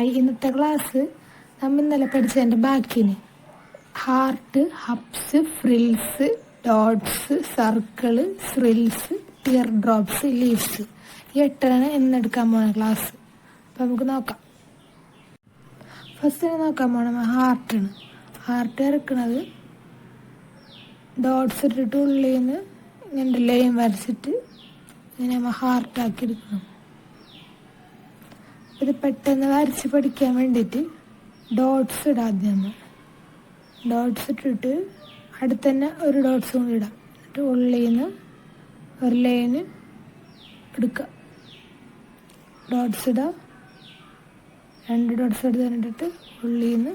Hi ഇന്നത്തെ class നമ്മൾ ഇന്നലെ പഠിച്ചതിന്റെ ബാക്കിന് heart hubs frills dots circle swirls tear drops leaves ഈ എട്ടാണ് ഇന്നെടുക്കാൻ പോകുന്ന ക്ലാസ് അപ്പം നമുക്ക് നോക്കാം. ഫസ്റ്റ് നോക്കാൻ പോണ ഹാർട്ടാണ് ഹാർട്ട് ഇറക്കുന്നത് ഡോട്ട്സ് ഇട്ടിട്ട് ഉള്ളിൽ നിന്ന് ഇങ്ങനെ ലൈൻ വരച്ചിട്ട് ഇങ്ങനെ നമ്മൾ ഹാർട്ടാക്കി എടുക്കണം. ഇത് പെട്ടെന്ന് വരച്ച് പഠിക്കാൻ വേണ്ടിയിട്ട് ഡോട്ട്സ് ഇടാം നമ്മൾ. ഡോട്ട്സ് ഇട്ടിട്ട് അടുത്ത് തന്നെ ഒരു ഡോട്ട്സ് കൂടി ഇടാം. എന്നിട്ട് ഉള്ളിൽ നിന്ന് ഒരു ലൈന് എടുക്കുക. ഡോട്ട്സ് ഇടാം. രണ്ട് ഡോട്ട്സ് എടുത്ത് കണ്ടിട്ട് ഉള്ളിൽ നിന്ന്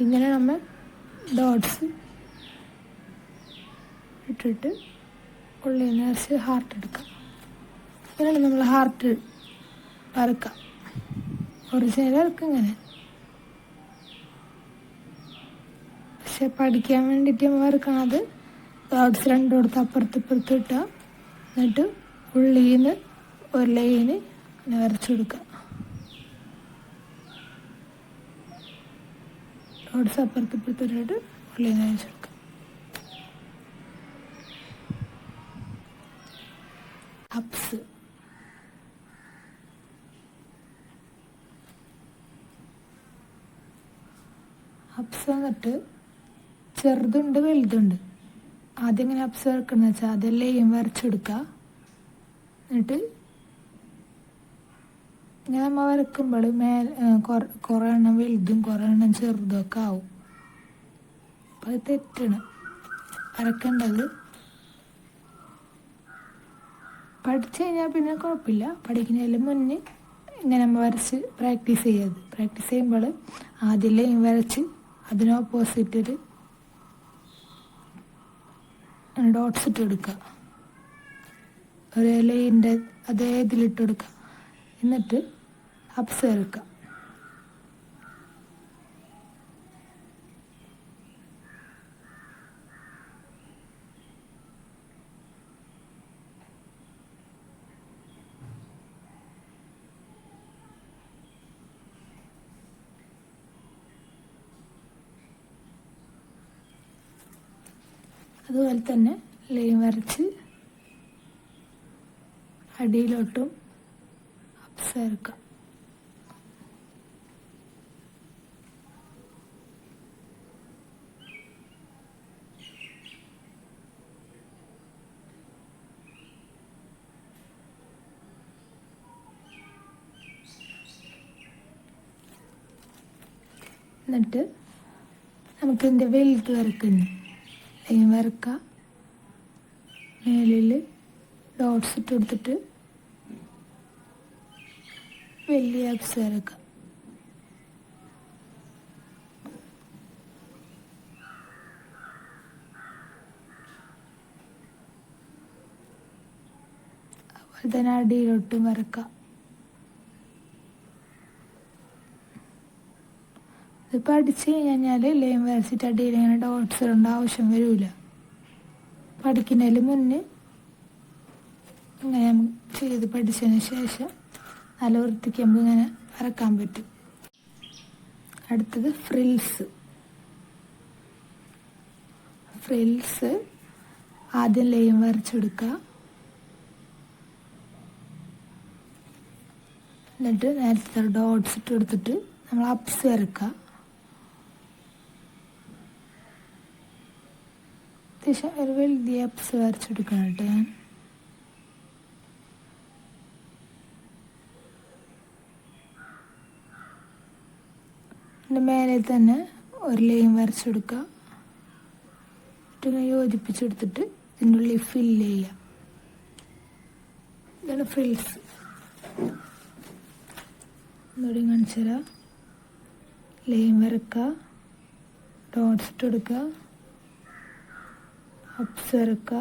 ഇങ്ങനെ നമ്മൾ ഡോട്ട്സ് ഇട്ടിട്ട് ഉള്ളിൽ നിന്ന് വരച്ച് ഹാർട്ട് എടുക്കാം ഇങ്ങനെയാണ് നമ്മൾ ഹാർട്ട് വരക്കാം ഒറിജിനൽ വരക്കും ഇങ്ങനെ. പക്ഷെ പഠിക്കാൻ വേണ്ടിയിട്ട് നമ്മൾ വരക്കണത് ഡോട്ട്സ് രണ്ടും കൊടുത്ത് അപ്പുറത്ത് ഇപ്പുറത്ത് ഇട്ടുക എന്നിട്ട് ഉള്ളിൽ നിന്ന് ഒരു ലൈന് വരച്ചു കൊടുക്കുക ഡോട്ട്സ് അപ്പുറത്ത് ഇപ്പുറത്ത് ഇട്ടിട്ട് ഉള്ളിൽ നിന്ന് വരച്ചു കൊടുക്കുക അപ്സ് അപ്സ് വന്നിട്ട് ചെറുതുണ്ട് വലുതുണ്ട്. ആദ്യം ഇങ്ങനെ അപ്സ് വരക്കണം വെച്ചാൽ അതെല്ലാം വരച്ചെടുക്കുക എന്നിട്ട് ഇങ്ങനെ നമ്മൾ വരക്കുമ്പോൾ മേൽ കുറേ എണ്ണം വലുതും കുറേ എണ്ണം ചെറുതും ഒക്കെ ആവും. അപ്പം അത് തെറ്റാണ്. വരക്കേണ്ടത് പഠിച്ചു കഴിഞ്ഞാൽ പിന്നെ കുഴപ്പമില്ല. പഠിക്കുന്നതിന് മുന്നേ ഇങ്ങനെ നമ്മൾ വരച്ച് പ്രാക്ടീസ് ചെയ്യരുത്. പ്രാക്ടീസ് ചെയ്യുമ്പോൾ ആദ്യം വരച്ച് അതിന് ഓപ്പോസിറ്റ് ഡോട്ട്സ് ഇട്ട് എടുക്കുക. ഒരു ലൈന്റെ അതേ ഇതിലിട്ട് കൊടുക്കുക എന്നിട്ട് അപ്സ് വരക്കുക അതുപോലെ തന്നെ ലൈൻ വരച്ച് അടിയിലോട്ടും അപ്സ് എന്നിട്ട് നമുക്ക് ഇതിന്റെ വലുത് വരക്കുന്നു വരക്കുക മേലിൽ ഡോട്ട്സ് ഇട്ട് കൊടുത്തിട്ട് വലിയ അപ്സ് വരക്കുക അതുപോലെ തന്നെ അടിയിലോട്ടും വരക്കാം. ഇത് പഠിച്ചു കഴിഞ്ഞാൽ ലൈൻ വരച്ചിട്ട് അടിയിൽ ഇങ്ങനെ ഡോട്ട്സ് ഇടേണ്ട ആവശ്യം വരില്ല പഠിക്കുന്നതിന് മുന്നേ ഇങ്ങനെ ചെയ്ത് പഠിച്ചതിന് ശേഷം നല്ല വൃത്തിക്ക് നമുക്ക് ഇങ്ങനെ വരക്കാൻ പറ്റും. അടുത്തത് ഫ്രിൽസ് ഫ്രിൽസ് ആദ്യം ലൈൻ വരച്ചെടുക്കുക എന്നിട്ട് നേരത്തെ ഡോട്ട്സ് ഇട്ട് കൊടുത്തിട്ട് നമ്മൾ അപ്സ് വരക്കുക അത്യാവശ്യം ഒരു വലിയ അപ്സ് വരച്ചെടുക്കണം കേട്ടോ ഞാൻ. എന്റെ മേലെ തന്നെ ഒരു ലൈൻ വരച്ചെടുക്കുക എന്നിട്ട് യോജിപ്പിച്ചെടുത്തിട്ട് ഇതിന്റെ ഉള്ളിൽ ഫില്ല് ചെയ്യുക ഇതാണ് ഫ്രിൽസ് ഒന്നുകൂടി കാണിച്ചു തരാം ലൈൻ വരക്കുക ഡോട്ട്സ് ഇട്ട് അപ്സ് വരക്കുക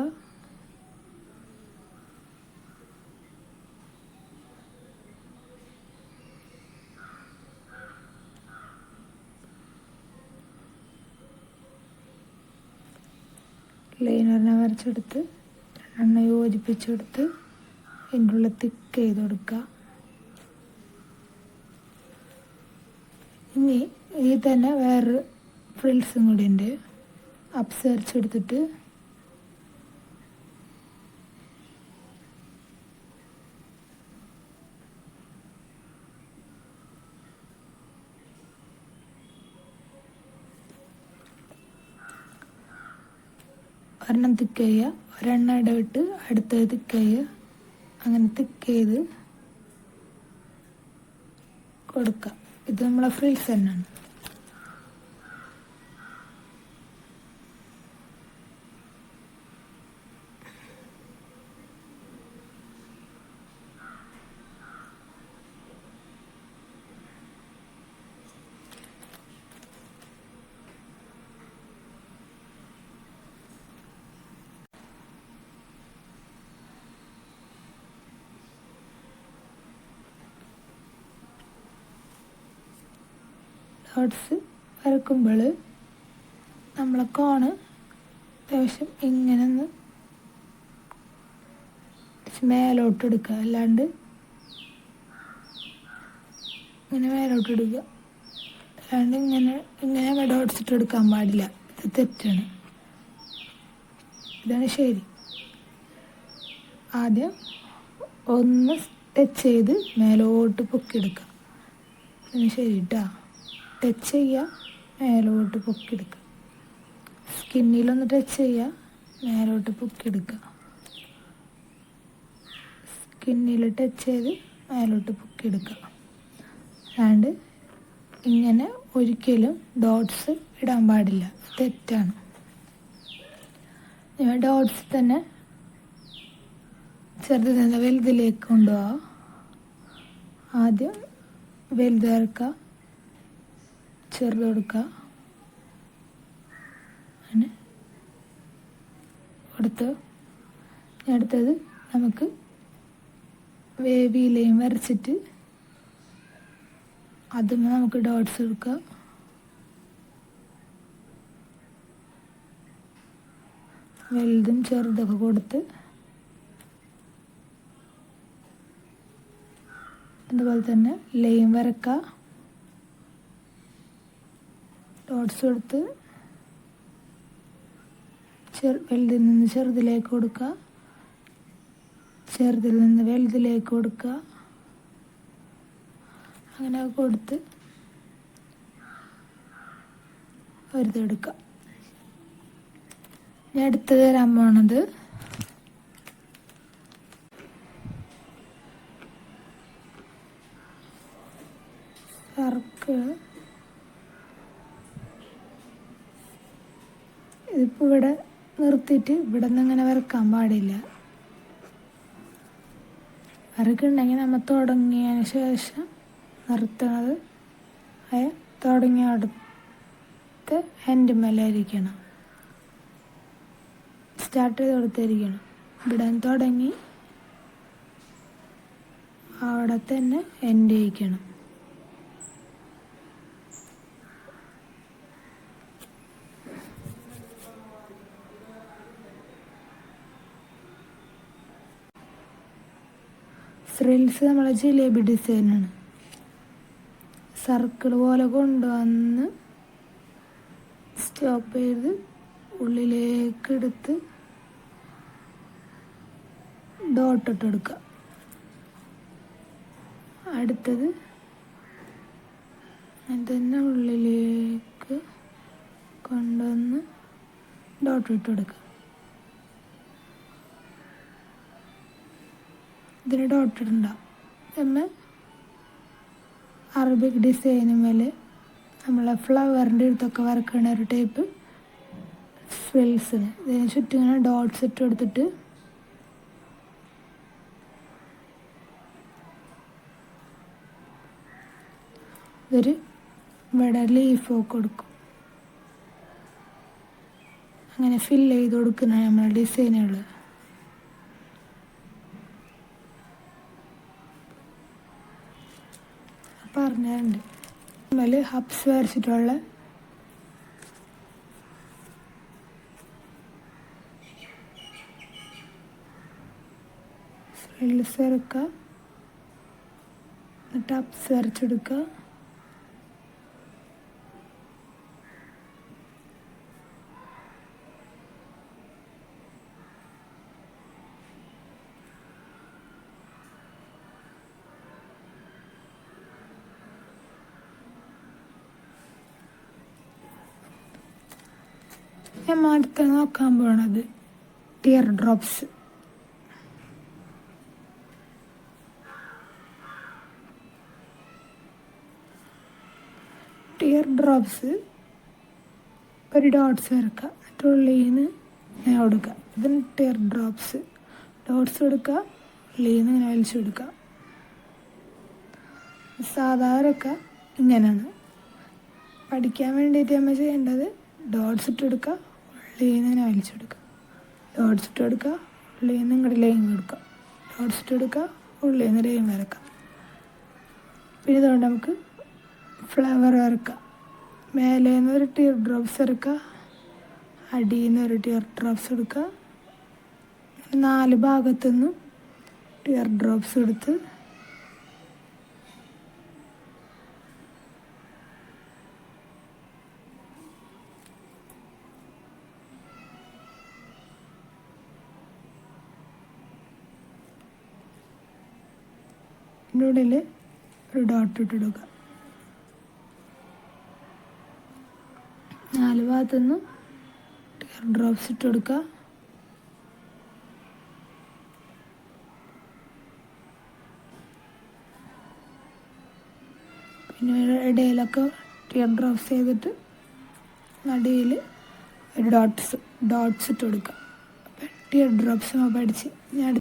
ലൈനറിനെ വരച്ചെടുത്ത് രണ്ടെണ്ണം യോജിപ്പിച്ചെടുത്ത് അതിന്റെ ഉള്ളിൽ തിക്ക് ചെയ്ത് കൊടുക്കുക ഇനി ഈ തന്നെ വേറൊരു ഫ്രിൽസും കൂടി ഉണ്ട്. അപ്സേർച്ച് എടുത്തിട്ട് ഒരെണ്ണം തിക്ക് ചെയ്യുക ഒരെണ്ണം ഇടവിട്ട് അടുത്തത് തിക്ക് ചെയ്യുക അങ്ങനെ തിക്ക് ചെയ്ത് കൊടുക്കുക ഇത് നമ്മളെ ഫ്രീസ് തന്നെയാണ്. ഡോട്ട്സ് വരക്കുമ്പോൾ നമ്മളെ കോണ് അത്യാവശ്യം ഇങ്ങനെ ഒന്ന് മേലോട്ട് എടുക്കുക. അല്ലാണ്ട് ഇങ്ങനെ മേലോട്ട് എടുക്കുക. അല്ലാണ്ട് ഇങ്ങനെ ഇങ്ങനെ ഡോട്ട്സ് ഇട്ട് എടുക്കാൻ പാടില്ല. ഇത് തെറ്റാണ്. ഇതാണ് ശരി. ആദ്യം ഒന്ന് ടച്ച് ചെയ്ത് മേലോട്ട് പൊക്കിയെടുക്കുക. ശരി കേട്ടോ ടച്ച് ചെയ്യുക മേലോട്ട് പൊക്കിയെടുക്കുക. സ്കിന്നിലൊന്ന് ടച്ച് ചെയ്യുക മേലോട്ട് പൊക്കിയെടുക്കുക. സ്കിന്നിൽ ടച്ച് ചെയ്ത് മേലോട്ട് പൊക്കിയെടുക്കുക. അല്ലാണ്ട് ഇങ്ങനെ ഒരിക്കലും ഡോട്ട്സ് ഇടാൻ പാടില്ല. തെറ്റാണ്. ഞാൻ ഡോട്ട്സ് തന്നെ ചെറുതിൽ നിന്ന് വലുതിലേക്ക് കൊണ്ടുപോവുക ആദ്യം വലുത് ചെറുത് കൊടുക്കുക. അങ്ങനെ. കൊടുത്ത് അടുത്തത് നമുക്ക് വേവിയിലയും വരച്ചിട്ട് അതും നമുക്ക് ഡോട്ട്സ് എടുക്കുക. വലുതും ചെറുതൊക്കെ കൊടുത്ത് അതുപോലെ തന്നെ ലൈൻ വരക്കുക. ഡോട്ട്സ് കൊടുത്ത് ചെറു വലുതിൽ നിന്ന് ചെറുതിലേക്ക് കൊടുക്കുക ചെറുതിൽ നിന്ന് വലുതിലേക്ക് കൊടുക്കുക അങ്ങനെ കൊടുത്ത് വെറുതെടുക്കുക ഇനി അടുത്ത് തരാൻ പോണത് സർക്കിൾ ഇതിപ്പോൾ ഇവിടെ നിർത്തിയിട്ട് ഇവിടെ നിന്ന് ഇങ്ങനെ വരക്കാൻ പാടില്ല. വരക്കുണ്ടെങ്കിൽ നമ്മൾ തുടങ്ങിയതിന് ശേഷം നിർത്തണത് തുടങ്ങിയ അടുത്ത് എന്റെ മേലായിരിക്കണം സ്റ്റാർട്ട് ചെയ്ത് കൊടുത്തിരിക്കണം. ഇവിടെ തുടങ്ങി അവിടെ തന്നെ എന്റെ ചെയ്യിക്കണം. ഫ്രിൽസ് നമ്മളെ ജിലേബി ഡിസൈനാണ് സർക്കിൾ പോലെ കൊണ്ടുവന്ന് സ്റ്റോപ്പ് ചെയ്ത് ഉള്ളിലേക്ക് എടുത്ത് ഡോട്ട് ഇട്ട് എടുക്കുക. അടുത്തത് തന്നെ ഉള്ളിലേക്ക് കൊണ്ടുവന്ന് ഡോട്ട് ഇട്ട് കൊടുക്കുക ഇതിന് ഡോട്ട് ഇടണ്ടാവും നമ്മൾ അറബിക് ഡിസൈനുമേൽ നമ്മളെ ഫ്ലവറിന്റെ അടുത്തൊക്കെ വരക്കണ ഒരു ടൈപ്പ് ഫ്രിൽസിന് ഇതിന് ചുറ്റും ഇങ്ങനെ ഡോട്ട്സ് ഇട്ട് കൊടുത്തിട്ട് ഇതൊരു ഇവിടെ ലീഫൊക്കെ കൊടുക്കും. അങ്ങനെ ഫില്ല് ചെയ്ത് കൊടുക്കുന്ന നമ്മളെ ഡിസൈനുകൾ ഹബ്സ് വരച്ചിട്ടുള്ള ഫ്രിൽസ് വരക്കുക. എന്നിട്ട് ഹബ്സ് വരച്ചെടുക്കുക. ഞാൻ അടുത്ത നോക്കാൻ പോണത്. ടിയർ ഡ്രോപ്സ് ടിയർ ഡ്രോപ്സ് ഒരു ഡോട്ട്സ് വരക്കുക എന്നിട്ട് ഉള്ളിൽ നിന്ന് കൊടുക്കുക ഇതിന് ടിയർ ഡ്രോപ്സ് ഡോട്ട്സ് കൊടുക്കുക ഉള്ളിൽ ഇങ്ങനെ വലിച്ചു കൊടുക്കുക സാധാരണ ഇങ്ങനെയാണ് പഠിക്കാൻ വേണ്ടിയിട്ട് നമ്മൾ ചെയ്യേണ്ടത് ഡോട്ട്സ് ഇട്ട് കൊടുക്കുക ഉള്ളിൽ നിന്ന് വലിച്ചെടുക്കുക ഡോട്ട്സ് ഇട്ട് കൊടുക്കുക ഉള്ളിൽ നിന്ന് ഇങ്ങോട്ട് ലൈൻ കൊടുക്കുക ഡോട്ട്സ് ഇട്ട് കൊടുക്കുക ഉള്ളിൽ നിന്ന് ലൈൻ വരക്കുക പിന്നെ ഇതുകൊണ്ട് നമുക്ക് ഫ്ലവർ വരക്കാം. മേലെ നിന്ന് ഒരു ടിയർ ഡ്രോപ്സ് എടുക്കുക അടിയിൽ നിന്ന് ഒരു ടിയർ ഡ്രോപ്സ് എടുക്കുക നാല് ഭാഗത്തുനിന്നും ടിയർ ഡ്രോപ്സ് എടുത്ത് ഇതിന്റെ ഒരു ഡോട്ട് ഇട്ടിടുക നാല് ഭാഗത്തുനിന്ന് ടിയർ ഡ്രോപ്സ് ഇട്ട് കൊടുക്കുക. പിന്നെ ഇടയിലൊക്കെ ടിയർ ഡ്രോപ്സ് ചെയ്തിട്ട് നടുവിൽ ഒരു ഡോട്ട്സ് ഡോട്ട്സ് ഇട്ട് കൊടുക്കുക. ടിയർ ഡ്രോപ്സ് പഠിച്ച് ഞാൻ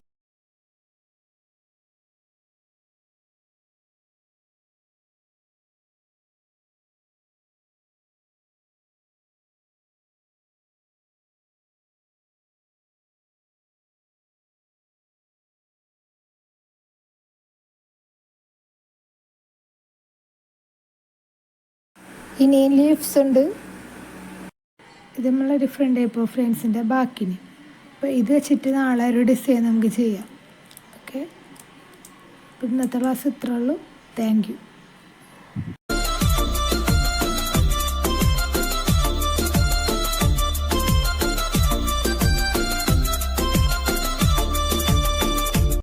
ഇനി ലീവ്സ് ഉണ്ട്. ഇത് നമ്മളെ ഡിഫറെന്റ് ടൈപ്പ് ഓഫ് ഫ്രെയിംസിന്റെ ബാക്കിന്. അപ്പോൾ ഇത് വെച്ചിട്ട് നാളെ ഒരു ഡിസൈൻ നമുക്ക് ചെയ്യാം. ഓക്കെ ഇന്നത്തെ ക്ലാസ് ഇത്രേ ഉള്ളൂ. Thank you